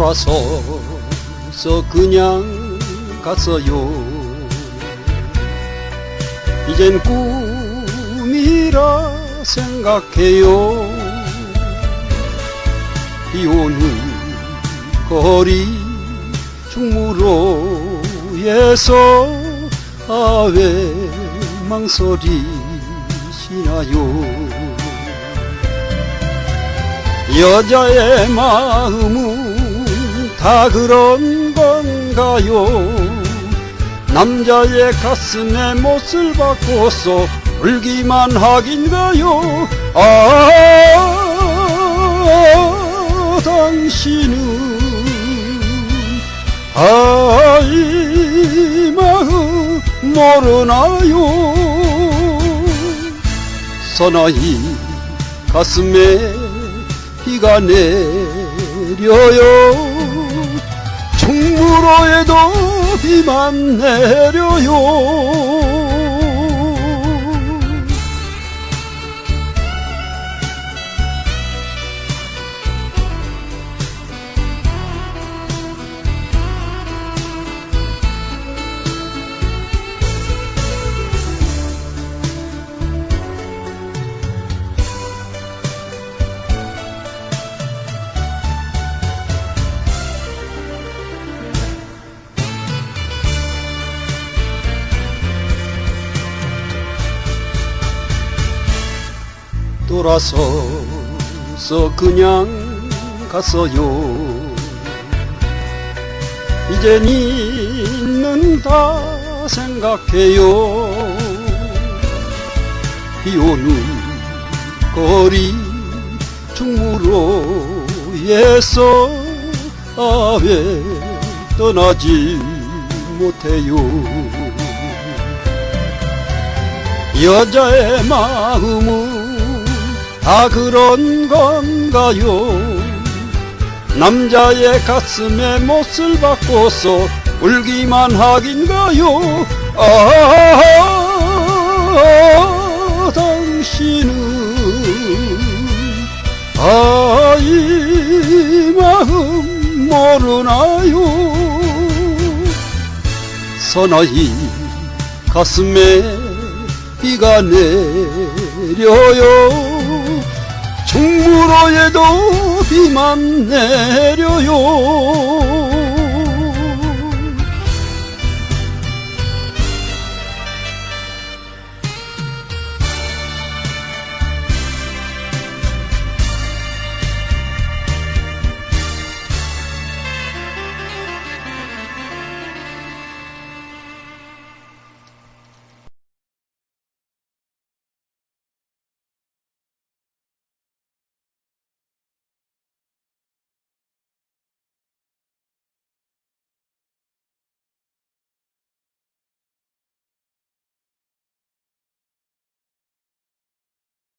돌아서서 그냥 갔어요. 이젠 꿈이라 생각해요. 비 오는 거리 충무로에서 아왜 망설이 시나요. 여자의 마음은 다 그런 건가요? 남자의 가슴에 못을 박고서 울기만 하긴가요? 아 당신은 아이 마음 모르나요? 서나이 가슴에 비가 내려요 충무로에도 비만 내려요 돌아서서 그냥 갔어요. 이젠 있는다 생각해요. 비 오는 거리 충무로 에서 아왜 떠나지 못해요. 여자의 마음은 다 그런 건가요? 남자의 가슴에 못을 박고서 울기만 하긴가요? 아 당신은 아이 마음 모르나요? 서나이 가슴에 비가 내려요 충무로에도 비만 내려요